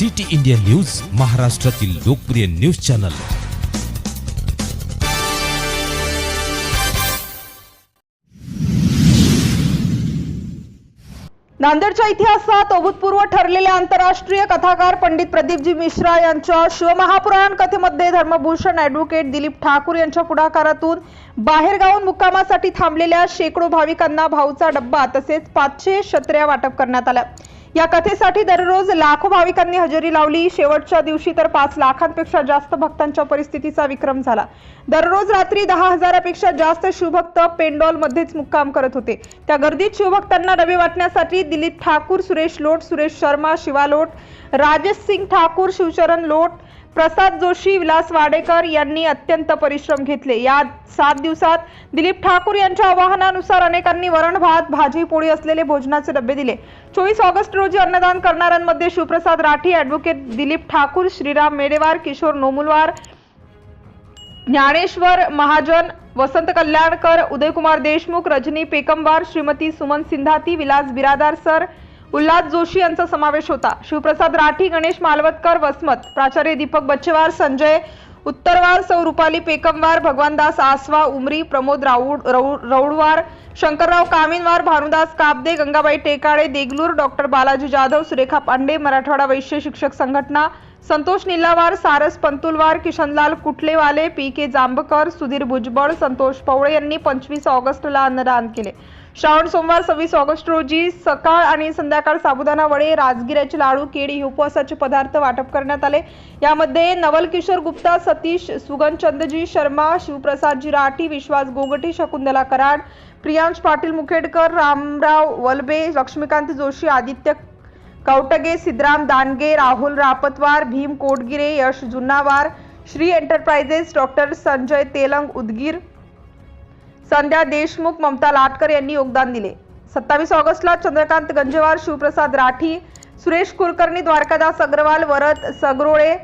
City India news महाराष्ट्रातील लोकप्रिय news channel. नांदेडच्या इतिहासात अभूतपूर्व ठरलेल्या आंतरराष्ट्रीय कथाकार पंडित प्रदीपजी मिश्रा यांच्या शिवमहापुराण कथेमध्ये धर्मभूषण ॲडव्होकेट दिलीप ठाकूर यांच्या पुढाकारातून बाहेरगावून मुक्कामासाठी थांबलेल्या शेकडो भाविकांना भाऊचा डब्बा तसेच पाचशे छत्र्या वाटप करण्यात आल्या या कथेसाठी दररोज लाखो भाविकांनी हजेरी लावली. शेवटच्या दिवशी तर पाच लाखांपेक्षा जास्त भक्तांच्या परिस्थितीचा विक्रम झाला. दररोज रात्री दहा हजारापेक्षा जास्त शिवभक्त पेंडॉलमध्येच मुक्काम करत होते. त्या गर्दीत शिवभक्तांना डबे वाटण्यासाठी दिलीप ठाकूर सुरेश लोट सुरेश शर्मा शिवा लोट राजेश सिंग ठाकूर शिवचरण लोट प्रसाद जोशी विलास वाडेकर यांनी अत्यंत परिश्रम घेतले. या सात दिवसात दिलीप ठाकूर यांच्या आवाहनानुसार अनेकांनी वरण भात भाजी पोळी असलेले भोजनाचे डबे दिले. चोवीस ऑगस्ट रोजी अन्नदान करणाऱ्यांमध्ये शिवप्रसाद राठी ॲडव्होकेट दिलीप ठाकूर श्रीराम मेडेवार किशोर नोमुलवार ज्ञानेश्वर महाजन वसंत कल्याणकर उदयकुमार देशमुख रजनी पेकमवार श्रीमती सुमन सिंधाती विलास बिरादार सर उल्हास जोशी यांचा समावेश होता. शिवप्रसाद राठी गणेश मालवतकर वसमत. प्राचार्य दीपक बच्चेवार संजय उत्तरवार सौ रुपाली पेकमवार भगवानदास आसवा उमरी प्रमोद राऊड रौ- रौडवार शंकरराव कामिनवार भानुदास काबदे गंगाबाई टेकाळे देगलूर डॉक्टर बालाजी जाधव सुरेखा पांडे मराठवाडा वैश्य शिक्षक संघटना संतोष निल्लावार सारस पंतुलवार किशनलाल कुठलेवाले पी के जांबकर सुधीर भुजबळ संतोष पवळे यांनी पंचवीस ऑगस्टला अन्नदान केले. श्रावण सोमवार सव्वीस ऑगस्ट रोजी सकाळ आणि संध्याकाळ साबुदाणा वडे राजगिऱ्याचे लाडू केळी हे उपवासाचे पदार्थ वाटप करण्यात आले. यामध्ये नवल किशोर गुप्ता सतीश सुगन चंदजी शर्मा शिवप्रसादजी राठी विश्वास गोगटी शकुंदला कराड प्रियांश पाटील मुखेडकर रामराव वलबे लक्ष्मीकांत जोशी आदित्य कवटगे सिद्धराम दानगे राहुल रापतवार भीम कोटगिरे यश जुन्नावार श्री एंटरप्राइजेस डॉक्टर संजय तेलंग उदगीर संध्या देशमुख ममता लाटकर यांनी योगदान दिले. सत्तावीस ऑगस्टला चंद्रकांत गंजेवार शिवप्रसाद राठी सुरेश कुलकर्णी द्वारकादास अग्रवाल वरद सगरोळे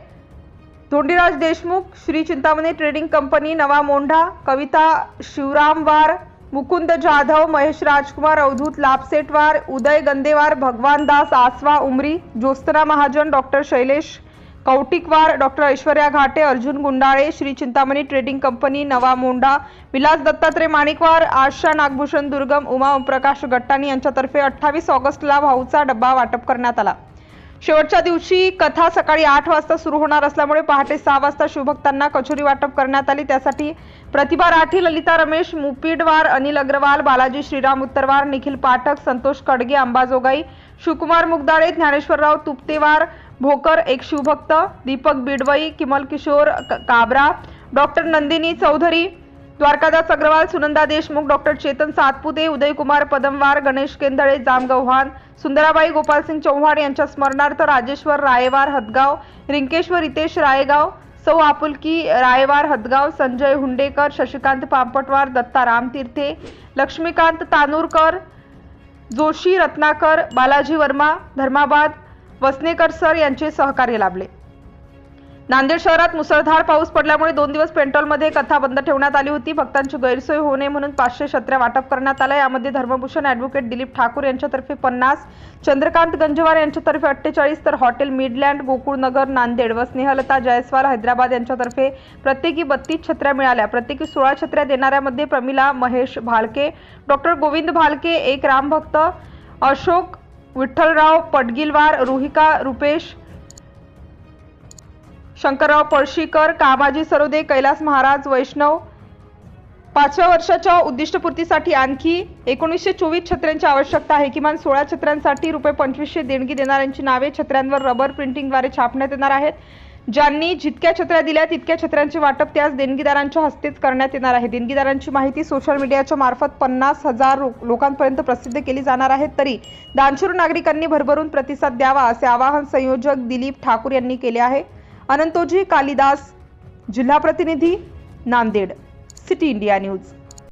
धोंडीराज देशमुख श्री चिंतामणी ट्रेडिंग कंपनी नवा मोंढा कविता शिवरामवार मुकुंद जाधव महेश राजकुमार अवधूत लापसेटवार उदय Gandewar Bhagwan Das Asawa Umri Jyotsna Mahajan doctor Shailesh Kautikwar doctor Aishwarya Ghate Arjun Gundale Shri Chintamani Trading Company Nava Mondha Vilas Dattatray माणिकवार आशा नागभूषण दुर्गम उमा प्रकाश गट्टाणी यांच्यातर्फे अठ्ठावीस ऑगस्टला भाऊचा डब्बा वाटप करण्यात आला. शेवटच्या दिवशी कथा सकाळी आठ वाजता सुरू होणार असल्यामुळे पहाटे सहा वाजता शिवभक्तांना कचोरी वाटप करण्यात आली. त्यासाठी प्रतिभा राठी ललिता रमेश मुपीडवार अनिल अग्रवाल बालाजी श्रीराम उत्तरवार निखिल पाठक संतोष कडगे अंबाजोगाई शिवकुमार मुगदाळे ज्ञानेश्वरराव तुपतेवार भोकर एक शिवभक्त दीपक बिडवई किमल किशोर काबरा डॉक्टर नंदिनी चौधरी द्वारकादास अग्रवाल सुनंदा देशमुख डॉक्टर चेतन सातपुते उदयकुमार पदमवार गणेश केंदळे जामगव्हाण सुंदराबाई गोपालसिंग चव्हाण यांच्या स्मरणार्थ राजेश्वर रायवार हदगाव रिंकेश्वर रितेश रायगाव सौ आपुलकी रायवार हदगाव संजय हुंडेकर शशिकांत पांपटवार दत्ता रामतीर्थे लक्ष्मीकांत तानूरकर जोशी रत्नाकर बालाजी वर्मा धर्माबाद वसनेकर सर यांचे सहकार्य लाभले. नांदेड शहरात मुसळधार पाऊस पडल्यामुळे दोन दिवस पेंटॉलमध्ये कथा बंद ठेवण्यात आली होती. भक्तांची गैरसोय होऊ नये म्हणून पाचशे छत्र्या वाटप करण्यात आल्या. यामध्ये धर्मभूषण ॲडव्होकेट दिलीप ठाकूर यांच्यातर्फे पन्नास चंद्रकांत गंजवार यांच्यातर्फे अठ्ठेचाळीस तर हॉटेल मिडलँड गोकुळनगर नांदेड व स्नेहलता जयस्वाल हैदराबाद यांच्यातर्फे प्रत्येकी बत्तीस छत्र्या मिळाल्या. प्रत्येकी सोळा छत्र्या देणाऱ्यामध्ये प्रमिला महेश भालके डॉक्टर गोविंद भालके एक रामभक्त अशोक विठ्ठलराव पडगिलवार रुहिका रुपेश शंकरराव पळशीकर कामाजी सरोदे कैलास महाराज वैष्णव पाचव्या वर्षाच्या उद्दिष्टपूर्तीसाठी आणखी एकोणीसशे चोवीस छत्र्यांची आवश्यकता आहे. किमान सोळा छत्र्यांसाठी रुपये पंचवीसशे देणगी देणाऱ्यांची नावे छत्र्यांवर रबर प्रिंटिंगद्वारे छापण्यात येणार आहेत. ज्यांनी जितक्या छत्र्या दिल्या तितक्या छत्र्यांचे वाटप त्यास देणगीदारांच्या हस्तेच करण्यात येणार आहे. देणगीदारांची माहिती सोशल मीडियाच्या मार्फत पन्नास हजार लोकांपर्यंत प्रसिद्ध केली जाणार आहे. तरी दानशूर नागरिकांनी भरभरून प्रतिसाद द्यावा असे आवाहन संयोजक दिलीप ठाकूर यांनी केले आहे. अनंतोजी कालिदास जिल्हा प्रतिनिधी नांदेड सिटी इंडिया न्यूज.